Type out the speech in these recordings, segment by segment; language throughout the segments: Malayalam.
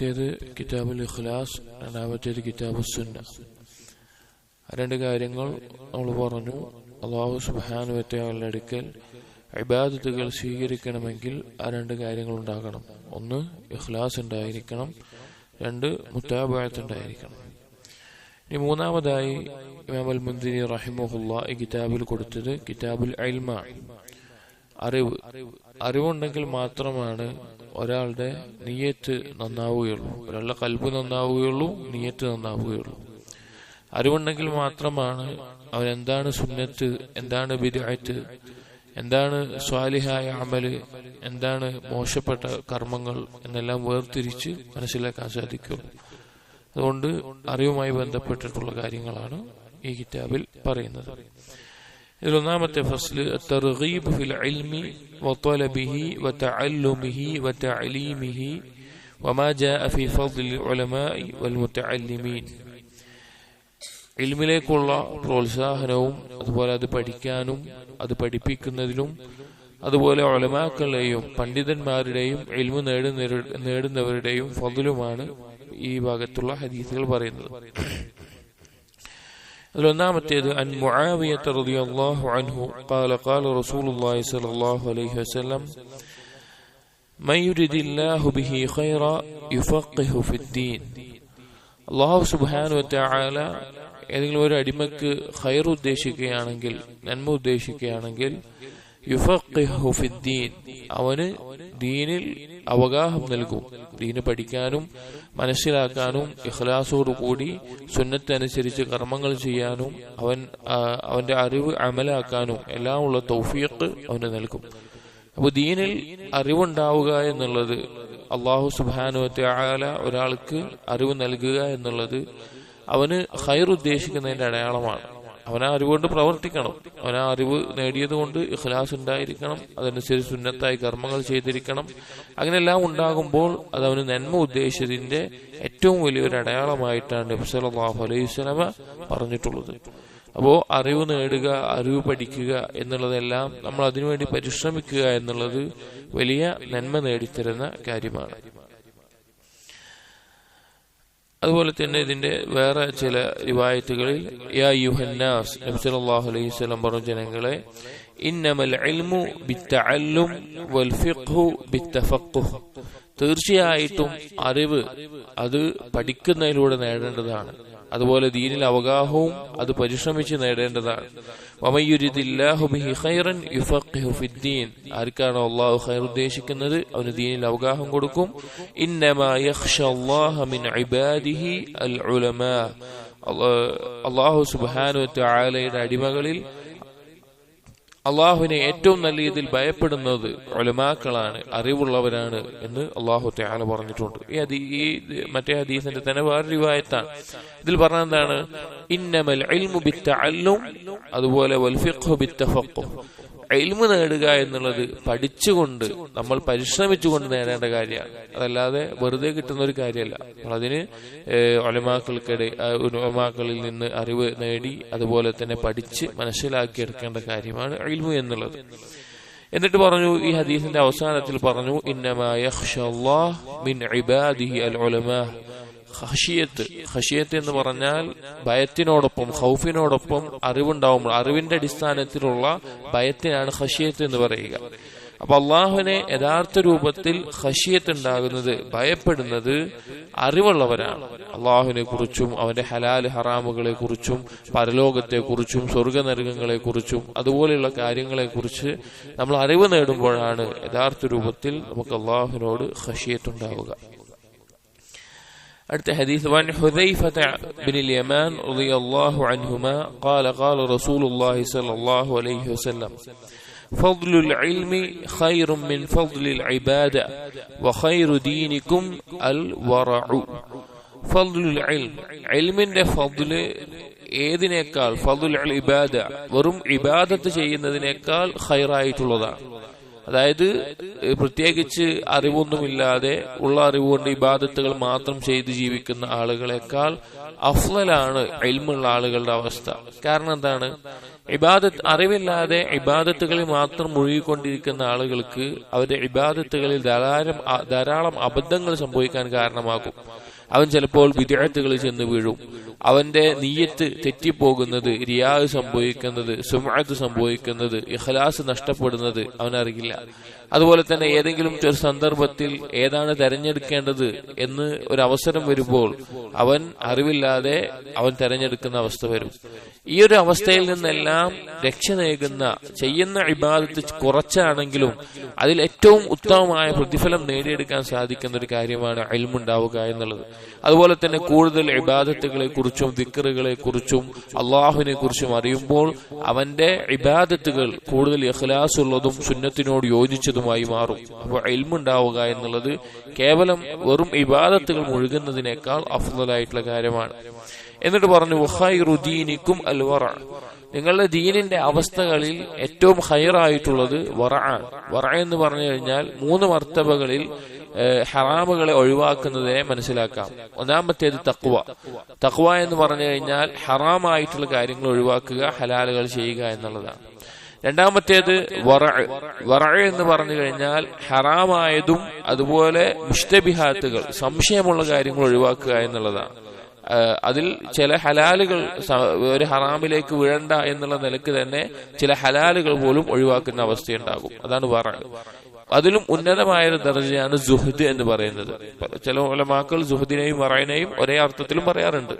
ആദ്യത്തേത് കിതാബുൽ ഇഖ്ലാസ് രണ്ടാമത്തേത് കിതാബു സുന്ന രണ്ട് കാര്യങ്ങൾ നമ്മൾ പറഞ്ഞു. അള്ളാഹു സുബാനുവറ്റയാളുടെ അടുക്കൽ ഇബാദത്തുകൾ സ്വീകരിക്കണമെങ്കിൽ ആ രണ്ട് കാര്യങ്ങൾ ഉണ്ടാകണം. ഒന്ന് ഇഖ്ലാസ് ഉണ്ടായിരിക്കണം. രണ്ട് മുത്താബായത്ത് ഉണ്ടായിരിക്കണം. ഇനി മൂന്നാമതായി ഇമാം അൽ മുന്തിരി റഹിമുല്ല ഈ കിതാബിൽ കൊടുത്തത് കിതാബുൽ അൽമ അറിവ് അറിവുണ്ടെങ്കിൽ മാത്രമാണ് ഒരാളുടെ നീയത്ത് നന്നാവുകയുള്ളൂ. ഒരാളുടെ കൽബ് നന്നാവുകയുള്ളൂ നീയത്ത് നന്നാവുകയുള്ളൂ. അറിവുണ്ടെങ്കിൽ മാത്രമാണ് അവൻ എന്താണ് സുന്നത്ത് എന്താണ് ബിരിയായിട്ട് എന്താണ് സ്വാലിഹായ അമൽ എന്താണ് മോശപ്പെട്ട കർമ്മങ്ങൾ എന്നെല്ലാം വേർതിരിച്ച് മനസ്സിലാക്കാൻ സാധിക്കുള്ളൂ അതുകൊണ്ട് അറിവുമായി ബന്ധപ്പെട്ടിട്ടുള്ള കാര്യങ്ങളാണ് ഈ കിതാബിൽ പറയുന്നത്. ഇതിലൊന്നാമത്തെ ഫസ്ല് തർഗീബ് ഫിൽ ഇൽമി വത്തലബിഹി വതഅല്ലുമിഹി വതഅലീമിഹി ഇൽമിലേക്കുള്ള പ്രോത്സാഹനവും അതുപോലെ അത് പഠിക്കാനും അത് പഠിപ്പിക്കുന്നതിലും അതുപോലെ ഒലമാക്കളുടെയും പണ്ഡിതന്മാരുടെയും ഇൽമു നേടുന്ന നേടുന്നവരുടെയും ഫതിലുമാണ് ഈ ഭാഗത്തുള്ള ഹദീസുകൾ പറയുന്നത്. അതിലൊന്നാമത്തേത് അൻ മുആവിയത്ത് റളിയല്ലാഹു അൻഹു ഖാല ഖാല റസൂലുള്ളാഹി സ്വല്ലല്ലാഹു അലൈഹി വസല്ലം മൻ യുരിദില്ലാഹു ബിഹി ഖൈറ യുഫഖിഹു ഫിദ്ദീൻ അല്ലാഹു സുബ്ഹാനഹു വതആല തആല ഏതെങ്കിലും ഒരു അടിമക്ക് ഖൈർ ഉദ്ദേശിക്കുകയാണെങ്കിൽ നന്മ ഉദ്ദേശിക്കുകയാണെങ്കിൽ യുഫഖിഹു ഫിദ്ദീൻ അവനെ ദീനിൽ അവഗാഹം നൽകും. ദീന് പഠിക്കാനും മനസ്സിലാക്കാനും ഇഖ്ലാസോടു കൂടി സുന്നത്തനുസരിച്ച് കർമ്മങ്ങൾ ചെയ്യാനും അവൻ അവന്റെ അറിവ് അമലാക്കാനും എല്ലാം ഉള്ള തൗഫീഖ് അവന് നൽകും. അപ്പൊ ദീനിൽ അറിവുണ്ടാവുക എന്നുള്ളത് അള്ളാഹു സുബാനുവത്തെ ആല ഒരാൾക്ക് അറിവ് നൽകുക എന്നുള്ളത് അവന് ഹൈർ ഉദ്ദേശിക്കുന്നതിന്റെ അടയാളമാണ്. അവൻ ആ അറിവ് കൊണ്ട് പ്രവർത്തിക്കണം. അവൻ അറിവ് നേടിയത് കൊണ്ട് ഇഖ്ലാസ് ഉണ്ടായിരിക്കണം അതനുസരിച്ച് സുന്നത്തായി കർമ്മങ്ങൾ ചെയ്തിരിക്കണം. അങ്ങനെല്ലാം ഉണ്ടാകുമ്പോൾ അത് അവന് നന്മ ഉദ്ദേശിച്ചതിന്റെ ഏറ്റവും വലിയൊരു അടയാളമായിട്ടാണ് നബ്സലാഹു അലൈഹി സ്വലമ പറഞ്ഞിട്ടുള്ളത്. അപ്പോ അറിവ് നേടുക അറിവ് പഠിക്കുക എന്നുള്ളതെല്ലാം നമ്മൾ അതിനുവേണ്ടി പരിശ്രമിക്കുക എന്നുള്ളത് വലിയ നന്മ നേടിത്തരുന്ന കാര്യമാണ്. അതുപോലെ തന്നെ ഇതിന്റെ വേറെ ചില റിവായത്തുകളിൽ യാ യുഹന്നാസ് നബി സല്ലല്ലാഹു അലൈഹി വസല്ലം പറഞ്ഞു ജനങ്ങളെ ഇന്നമൽ ഇൽമു ബിത്തഅല്ലും വൽ ഫിഖ്ഹു ബിത്തഫഖുഹ് തീർച്ചയായിട്ടും അറിവ് അത് പഠിക്കുന്നതിലൂടെ നേടേണ്ടതാണ്. അതുപോലെ ദീനിൽ അവഗാഹവും അത് പരിശ്രമിച്ച് നേടേണ്ടതാണ്. ആർക്കാണോ അള്ളാഹു ഖൈർ ഉദ്ദേശിക്കുന്നത് അവന് ദീനിൽ അവഗാഹം കൊടുക്കും. അള്ളാഹു സുബാനു അടിമകളിൽ അള്ളാഹുവിനെ ഏറ്റവും നല്ല രീതിയിൽ ഭയപ്പെടുന്നത് ഒലമാക്കളാണ് അറിവുള്ളവരാണ് എന്ന് അള്ളാഹു ത്യാല പറഞ്ഞിട്ടുണ്ട്. ഈ അതി ഈ മറ്റേ ഹദീസിന്റെ തന്നെ വേറെ റിവായത്താണ്. ഇതിൽ പറഞ്ഞ എന്താണ്? ഇന്നമൽ അതുപോലെ ഇൽമു നേടുക എന്നുള്ളത് പഠിച്ചുകൊണ്ട് നമ്മൾ പരിശ്രമിച്ചുകൊണ്ട് നേടേണ്ട കാര്യമാണ്. അതല്ലാതെ വെറുതെ കിട്ടുന്ന ഒരു കാര്യമല്ല. നമ്മൾ അതിന് ഒലമാക്കൾക്കിടെ ഒലമാക്കളിൽ നിന്ന് അറിവ് നേടി അതുപോലെ തന്നെ പഠിച്ച് മനസ്സിലാക്കിയെടുക്കേണ്ട കാര്യമാണ് എൽമു എന്നുള്ളത്. എന്നിട്ട് പറഞ്ഞു ഈ ഹദീസിന്റെ അവസാനത്തിൽ പറഞ്ഞു മിൻ അൽ ഉലമാ. ഹഷിയത്ത് ഹഷിയത്ത് എന്ന് പറഞ്ഞാൽ ഭയത്തിനോടൊപ്പം ഹൗഫിനോടൊപ്പം അറിവുണ്ടാവുമ്പോൾ അറിവിന്റെ അടിസ്ഥാനത്തിലുള്ള ഭയത്തിനാണ് ഹഷിയത്ത് എന്ന് പറയുക. അപ്പൊ അള്ളാഹുവിനെ യഥാർത്ഥ രൂപത്തിൽ ഹഷിയത്ത് ഉണ്ടാകുന്നത് ഭയപ്പെടുന്നത് അറിവുള്ളവരാണ്. അള്ളാഹുവിനെ കുറിച്ചും അവന്റെ ഹലാൽ ഹറാമുകളെ കുറിച്ചും പരലോകത്തെ കുറിച്ചും സ്വർഗനരകങ്ങളെ കുറിച്ചും അതുപോലെയുള്ള കാര്യങ്ങളെ കുറിച്ച് നമ്മൾ അറിവ് നേടുമ്പോഴാണ് യഥാർത്ഥ രൂപത്തിൽ നമുക്ക് അള്ളാഹുവിനോട് ഹഷിയത്ത് ഉണ്ടാവുക. അടുത്ത ഹദീസ് വൻ ഹുദൈഫത ബിൻ യമാൻ റളിയല്ലാഹു അൻഹുമ ഖാല ഖാല റസൂലുള്ളാഹി സ്വല്ലല്ലാഹു അലൈഹി വസല്ലം فضل العلم خير من فضل العبادة وخير دينكم الورع فضل العلم علم فضل ഏതിനേക്കാൾ ഫضل العبادة വെറും ഇബാദത്ത് ചെയ്യുന്നതിനേക്കാൾ ഖൈറായിട്ടുള്ളതാണ്. അതായത് പ്രത്യേകിച്ച് അറിവൊന്നുമില്ലാതെ ഉള്ള അറിവുകൊണ്ട് ഇബാദത്തുകൾ മാത്രം ചെയ്ത് ജീവിക്കുന്ന ആളുകളെക്കാൾ അഫ്ലലാണ് എൽമുള്ള ആളുകളുടെ അവസ്ഥ. കാരണം എന്താണ്? ഇബാദത്ത് അറിവില്ലാതെ ഇബാദത്തുകളിൽ മാത്രം മുഴുകിക്കൊണ്ടിരിക്കുന്ന ആളുകൾക്ക് അവരുടെ ഇബാദത്തുകളിൽ ധാരാളം ധാരാളം അബദ്ധങ്ങൾ സംഭവിക്കാൻ കാരണമാകും. അവൻ ചിലപ്പോൾ വിദ്യാർത്ഥികളിൽ ചെന്ന് വീഴും. അവന്റെ നീയത്ത് തെറ്റിപ്പോകുന്നത് റിയാദ് സംഭവിക്കുന്നത് സുമാത്ത് സംഭവിക്കുന്നത് ഇഖലാസ് നഷ്ടപ്പെടുന്നത് അവനറിയില്ല. അതുപോലെ തന്നെ ഏതെങ്കിലും ഒരു സന്ദർഭത്തിൽ ഏതാണ് തെരഞ്ഞെടുക്കേണ്ടത് എന്ന് ഒരു അവസരം വരുമ്പോൾ അവൻ അറിവില്ലാതെ അവൻ തെരഞ്ഞെടുക്കുന്ന അവസ്ഥ വരും. ഈ ഒരു അവസ്ഥയിൽ നിന്നെല്ലാം രക്ഷ നേകുന്ന ചെയ്യുന്ന ഇബാദത്ത് കുറച്ചാണെങ്കിലും അതിൽ ഏറ്റവും ഉത്തമമായ പ്രതിഫലം നേടിയെടുക്കാൻ സാധിക്കുന്ന ഒരു കാര്യമാണ് അയൽമുണ്ടാവുക എന്നുള്ളത്. അതുപോലെ തന്നെ കൂടുതൽ ഇബാദത്തുകളെ കുറിച്ചും ദിക്കറുകളെ കുറിച്ചും അള്ളാഹുവിനെ കുറിച്ചും അറിയുമ്പോൾ അവന്റെ ഇബാദത്തുകൾ കൂടുതൽ ഇഹ്ലാസ് ഉള്ളതും സുന്നത്തിനോട് യോജിച്ചതുമായി മാറും. അപ്പോൾ എൽമുണ്ടാവുക എന്നുള്ളത് കേവലം വെറും ഇബാദത്തുകൾ മുഴുകുന്നതിനേക്കാൾ അഫ്ലായിട്ടുള്ള കാര്യമാണ്. എന്നിട്ട് പറഞ്ഞു "വഖൈറു അൽവറ അൽ വറ നിങ്ങളുടെ ദീനിന്റെ അവസ്ഥകളിൽ ഏറ്റവും ഹയറായിട്ടുള്ളത് വറ ആണ് വറ എന്ന് പറഞ്ഞു കഴിഞ്ഞാൽ മൂന്ന് മർത്തബകളിൽ ഹറാമുകളെ ഒഴിവാക്കുന്നതിനെ മനസ്സിലാക്കാം. ഒന്നാമത്തേത് തക്വ തക്വ എന്ന് പറഞ്ഞു കഴിഞ്ഞാൽ ഹറാമായിട്ടുള്ള കാര്യങ്ങൾ ഒഴിവാക്കുക ഹലാലുകൾ ചെയ്യുക എന്നുള്ളതാണ്. രണ്ടാമത്തേത് വറ വറ എന്ന് പറഞ്ഞു കഴിഞ്ഞാൽ ഹറാമായതും അതുപോലെ മുഷ്തബിഹാത്തുകൾ സംശയമുള്ള കാര്യങ്ങൾ ഒഴിവാക്കുക എന്നുള്ളതാണ്. അതിൽ ചില ഹലാലുകൾ ഒരു ഹറാമിലേക്ക് വീഴണ്ട എന്നുള്ള നിലയ്ക്ക് തന്നെ ചില ഹലാലുകൾ പോലും ഒഴിവാക്കുന്ന അവസ്ഥയുണ്ടാകും. അതാണ് വറ. അതിലും ഉന്നതമായ ഒരു ദർജയാണ് ജുഹദ് എന്ന് പറയുന്നത്. ചില ഉലമാക്കൾ ജുഹദിനെയും മറയനെയും ഒരേ അർത്ഥത്തിലും പറയാറുണ്ട്.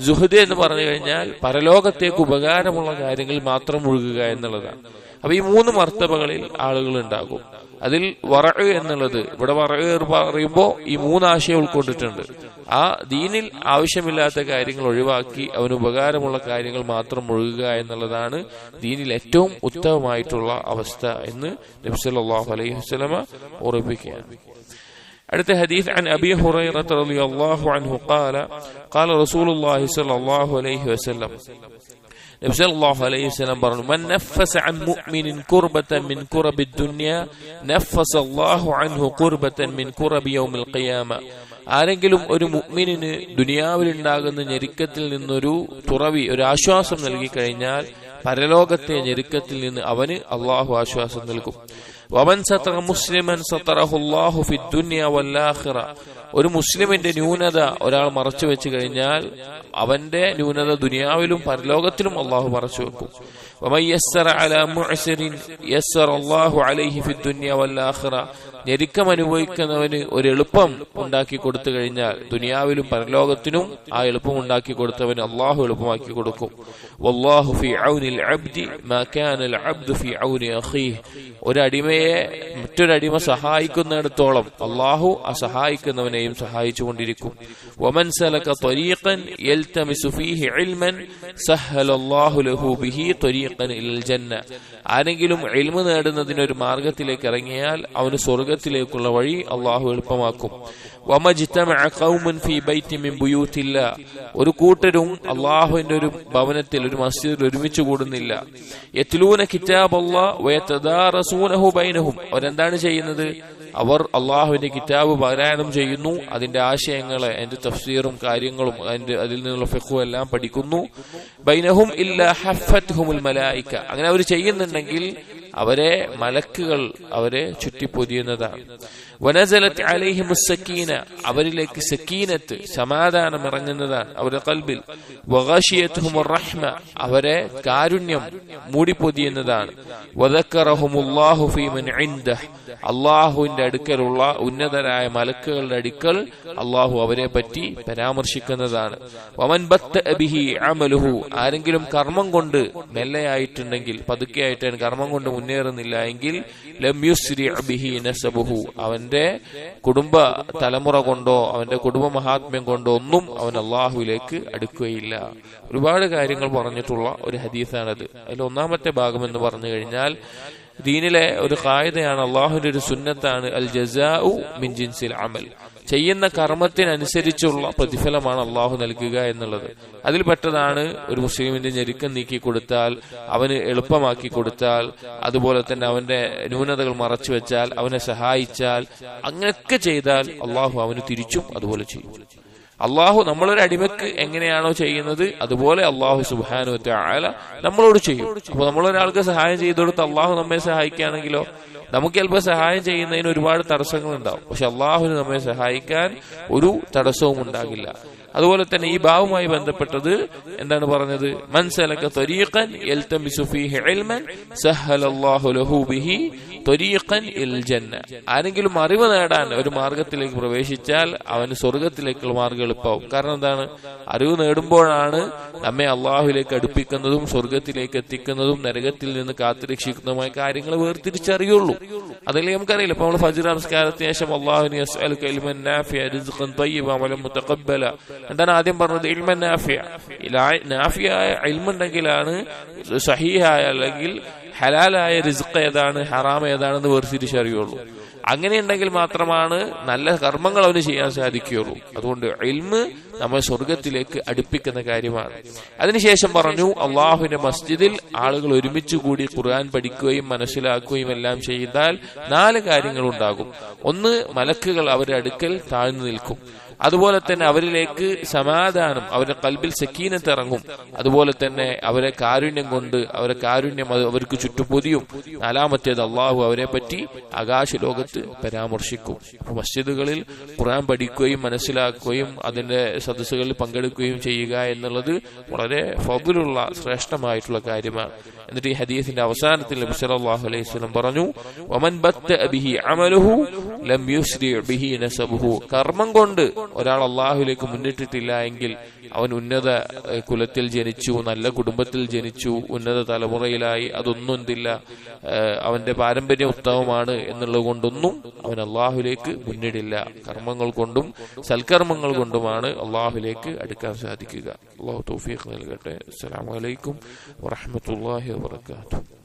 ജുഹദ് എന്ന് പറഞ്ഞു കഴിഞ്ഞാൽ പരലോകത്തേക്ക് ഉപകാരമുള്ള കാര്യങ്ങൾ മാത്രം മുഴുകുക എന്നുള്ളതാണ്. അപ്പൊ ഈ മൂന്ന് മർത്തബകളിൽ ആളുകൾ ഉണ്ടാകും. അതിൽ വറ എന്നുള്ളത് ഇവിടെ വറ പറയുമ്പോൾ ഈ മൂന്ന് ആശയം ഉൾക്കൊണ്ടിട്ടുണ്ട്. ആ ദീനിൽ ആവശ്യമില്ലാത്ത കാര്യങ്ങൾ ഒഴിവാക്കി അവന് ഉപകാരമുള്ള കാര്യങ്ങൾ മാത്രം മുഴുകുക എന്നുള്ളതാണ് ദീനിൽ ഏറ്റവും ഉത്തമമായിട്ടുള്ള അവസ്ഥ എന്ന് നബ്സല്ലാഹു അലൈഹി വസല്ലമ ഓർമ്മിപ്പിക്കുകയാണ് അടുത്ത ഹദീസ് عن أبي هريرة رضي الله عنه قال قال رسول الله صلى الله عليه وسلم നബി സല്ലല്ലാഹു അലൈഹി വസല്ലം പറഞ്ഞു മൻ നഫസ അൻ മുഅ്മിനിൻ കുർബതൻ മിൻ കുറബി ദുനിയ നഫസ അല്ലാഹു അൻഹു കുർബതൻ മിൻ കുറബി യൗമിൽ ഖിയാമ ആരെങ്കിലും ഒരു മുഗ്മിനിന് ദുനിയാവിലുണ്ടാകുന്ന ഞെരുക്കത്തിൽ നിന്നൊരു തുറവി ഒരു ആശ്വാസം നൽകി കഴിഞ്ഞാൽ പരലോകത്തെ ഞെരുക്കത്തിൽ നിന്ന് അവന് അള്ളാഹു ആശ്വാസം നൽകും. ومن ستر مسلما ستره الله في الدنيا والآخرة ഒരു മുസ്ലിമിന്റെ ന്യൂനത ഒരാൾ മറച്ചു വെച്ച് കഴിഞ്ഞാൽ അവന്റെ ന്യൂനത ദുനിയാവിലും പരലോകത്തിലും അള്ളാഹു മറച്ചു വെക്കും. ഞെരുക്കം അനുഭവിക്കുന്നവന് ഒരു എളുപ്പം ഉണ്ടാക്കി കൊടുത്തു കഴിഞ്ഞാൽ ദുനിയാവിലും പരലോകത്തിനും ആ എളുപ്പം ഉണ്ടാക്കി കൊടുത്തവന് അള്ളാഹു എളുപ്പമാക്കി കൊടുക്കും. ഒരു മറ്റൊരടിമ സഹായിക്കുന്നിടത്തോളം അള്ളാഹു ആ സഹായിക്കുന്നവനെയും സഹായിച്ചുകൊണ്ടിരിക്കും വമൻ സലക ത്വരീഖൻ യൽതമിസു ഫീഹി ഇൽമൻ സഹലല്ലാഹു ലഹു ബിഹി ത്വരീഖൻ ജന്ന. ആരെങ്കിലും ഇൽമു നേടുന്നതിന് ഒരു മാർഗത്തിലേക്ക് ഇറങ്ങിയാൽ അവന് സ്വർഗത്തിലേക്കുള്ള വഴി അള്ളാഹു എളുപ്പമാക്കും. ഒരു കൂട്ടരും അള്ളാഹുവിന്റെ ഒരു ഭവനത്തിൽ ഒരു മസ്ജിദിൽ ഒരുമിച്ച് കൂടുന്നില്ല. യത്ലൂന കിതാബല്ലാഹ് വയതദാറസൂനഹു ബൈനഹും അവരെന്താണ് ചെയ്യുന്നത്? അവർ അള്ളാഹുവിന്റെ കിതാബ് പാരായണം ചെയ്യുന്നു അതിന്റെ ആശയങ്ങളെ അതിന്റെ തഫ്സീറും കാര്യങ്ങളും അതിന്റെ അതിൽ നിന്നുള്ള ഫെഹു എല്ലാം പഠിക്കുന്നു. ബൈനഹും ഇല്ല ഹഫത്ഹുമുൽ മലായിക്ക. അങ്ങനെ അവർ ചെയ്യുന്നുണ്ടെങ്കിൽ അവരെ മലക്കുകൾ അവരെ ചുറ്റിപ്പൊതിയുന്നതാണ്. സക്കീന അവരിലേക്ക് സക്കീനത്ത് സമാധാനം ഇറങ്ങുന്നതാണ് അവരുടെ കൽബിൽ. റഹ്മ അവരെ കാരുണ്യം മൂടിപ്പൊതിയുന്നതാണ്. അള്ളാഹുവിന്റെ അടുക്കലുള്ള ഉന്നതരായ മലക്കുകളുടെ അടുക്കൽ അള്ളാഹു അവരെ പറ്റി പരാമർശിക്കുന്നതാണ്. വമൻ അബിഹി ആരെങ്കിലും കർമ്മം കൊണ്ട് മെല്ലയായിട്ടുണ്ടെങ്കിൽ പതുക്കെയായിട്ടാണ് കർമ്മം കൊണ്ട് മുന്നേറുന്നില്ല എങ്കിൽ ബിഹി നസബുഹു. അവന്റെ കുടുംബ തലമുറ കൊണ്ടോ അവന്റെ കുടുംബ മഹാത്മ്യം കൊണ്ടോ ഒന്നും അവൻ അള്ളാഹുവിലേക്ക് അടുക്കുകയില്ല. ഒരുപാട് കാര്യങ്ങൾ പറഞ്ഞിട്ടുള്ള ഒരു ഹദീസാണത്. അതിൽ ഒന്നാമത്തെ ഭാഗം എന്ന് പറഞ്ഞു കഴിഞ്ഞാൽ ദീനിലെ ഒരു കായതയാണ് അള്ളാഹുവിന്റെ ഒരു സുന്നത്താണ് അൽ ജസാഉ മിൻ ജിൻസിൽ അമൽ. ചെയ്യുന്ന കർമ്മത്തിനനുസരിച്ചുള്ള പ്രതിഫലമാണ് അള്ളാഹു നൽകുക എന്നുള്ളത്. അതിൽ പെട്ടതാണ് ഒരു മുസ്ലിമിന്റെ ഞെരുക്കം നീക്കി കൊടുത്താൽ അവന് എളുപ്പമാക്കി കൊടുത്താൽ അതുപോലെ തന്നെ അവന്റെ ന്യൂനതകൾ മറച്ചു വെച്ചാൽ അവനെ സഹായിച്ചാൽ അങ്ങനെയൊക്കെ ചെയ്താൽ അള്ളാഹു അവന് തിരിച്ചും അതുപോലെ ചെയ്യും. അള്ളാഹു നമ്മളൊരു അടിമക്ക് എങ്ങനെയാണോ ചെയ്യുന്നത് അതുപോലെ അള്ളാഹു സുബാനു നമ്മളോട് ചെയ്യും. അപ്പൊ നമ്മളൊരാൾക്ക് സഹായം ചെയ്തു കൊടുത്ത് അള്ളാഹു നമ്മെ സഹായിക്കുകയാണെങ്കിലോ നമുക്ക് ചിലപ്പോൾ സഹായം ചെയ്യുന്നതിന് ഒരുപാട് തടസ്സങ്ങൾ ഉണ്ടാവും പക്ഷെ അള്ളാഹുവിന് നമ്മെ സഹായിക്കാൻ ഒരു തടസ്സവും ഉണ്ടാകില്ല. അതുപോലെ തന്നെ ഈ ബാവുമായി ബന്ധപ്പെട്ടത് എന്താണ് പറഞ്ഞത്? മൻസലക ഫീഹി സഹലല്ലാഹു ലഹു ബിഹി ജന്ന. ആരെങ്കിലും അറിവ് നേടാൻ ഒരു മാർഗത്തിലേക്ക് പ്രവേശിച്ചാൽ അവന് സ്വർഗത്തിലേക്കുള്ള മാർഗം എളുപ്പമാവും. കാരണം എന്താണ്? അറിവ് നേടുമ്പോഴാണ് നമ്മെ അള്ളാഹുലേക്ക് അടുപ്പിക്കുന്നതും സ്വർഗത്തിലേക്ക് എത്തിക്കുന്നതും നരകത്തിൽ നിന്ന് കാത്തുരക്ഷിക്കുന്നതുമായ കാര്യങ്ങൾ വേർതിരിച്ചറിയുള്ളൂ. അതല്ലേ നമുക്കറിയില്ല. ഇപ്പൊ നമ്മൾ ഫജ്ർ നമസ്കാരത്തിന് ശേഷം അള്ളാഹുവിനെ എന്താണ് ആദ്യം പറഞ്ഞത്? ഇൽമൻ നാഫിയ. നാഫിയായ ഇൽമുണ്ടെങ്കിലാണ് സഹീഹായ അല്ലെങ്കിൽ ഹലാലായ റിസ്ക് ഏതാണ് ഹറാം ഏതാണെന്ന് വേർതിരിച്ചറിയുള്ളൂ അങ്ങനെയുണ്ടെങ്കിൽ മാത്രമാണ് നല്ല കർമ്മങ്ങൾ അവന് ചെയ്യാൻ സാധിക്കുകയുള്ളൂ. അതുകൊണ്ട് ഇൽമ് നമ്മൾ സ്വർഗത്തിലേക്ക് അടുപ്പിക്കുന്ന കാര്യമാണ്. അതിനുശേഷം പറഞ്ഞു അള്ളാഹുവിന്റെ മസ്ജിദിൽ ആളുകൾ ഒരുമിച്ച് കൂടി ഖുർആൻ പഠിക്കുകയും മനസ്സിലാക്കുകയും എല്ലാം ചെയ്താൽ നാല് കാര്യങ്ങൾ ഉണ്ടാകും. ഒന്ന് മലക്കുകൾ അവരുടെ അടുക്കൽ താഴ്ന്നു നിൽക്കും. അതുപോലെ തന്നെ അവരിലേക്ക് സമാധാനം അവരുടെ കൽബിൽ സക്കീനത്ത് ഇറങ്ങും. അതുപോലെ തന്നെ അവരെ കാരുണ്യം കൊണ്ട് അവരെ കാരുണ്യം അവർക്ക് ചുറ്റുപൊതിയും. നാലാമത്തേത് അള്ളാഹു അവരെ പറ്റി ആകാശ ലോകത്ത് പരാമർശിക്കും മസ്ജിദുകളിൽ ഖുറാൻ പഠിക്കുകയും മനസ്സിലാക്കുകയും അതിന്റെ സദസ്സുകളിൽ പങ്കെടുക്കുകയും ചെയ്യുക എന്നുള്ളത് വളരെ ഫബുലുള്ള ശ്രേഷ്ഠമായിട്ടുള്ള കാര്യമാണ്. എന്നിട്ട് ഈ ഹദീസിന്റെ അവസാനത്തിൽ നബി സല്ലല്ലാഹു അലൈഹി വസല്ലം പറഞ്ഞു വമൻ ബത്ത ബിഹി അമലുഹു ലം യുസ്രി ബിഹി നസബുഹു. കർമ്മം കൊണ്ട് ഒരാൾ അള്ളാഹുലേക്ക് മുന്നിട്ടിട്ടില്ല എങ്കിൽ അവൻ ഉന്നത കുലത്തിൽ ജനിച്ചു നല്ല കുടുംബത്തിൽ ജനിച്ചു ഉന്നത തലമുറയിലായി അതൊന്നും എന്തില്ല അവന്റെ പാരമ്പര്യ ഉത്തമമാണ് എന്നുള്ളത് കൊണ്ടൊന്നും അവൻ അള്ളാഹുലേക്ക് മുന്നിടില്ല. കർമ്മങ്ങൾ കൊണ്ടും സൽക്കർമ്മങ്ങൾ കൊണ്ടുമാണ് അള്ളാഹുലേക്ക് അടുക്കാൻ സാധിക്കുക. അള്ളാഹു തൗഫീഖ് നൽകട്ടെ. അസ്സലാമു അലൈക്കും വറഹ്മത്തുള്ളാഹി വബറകാതുഹു.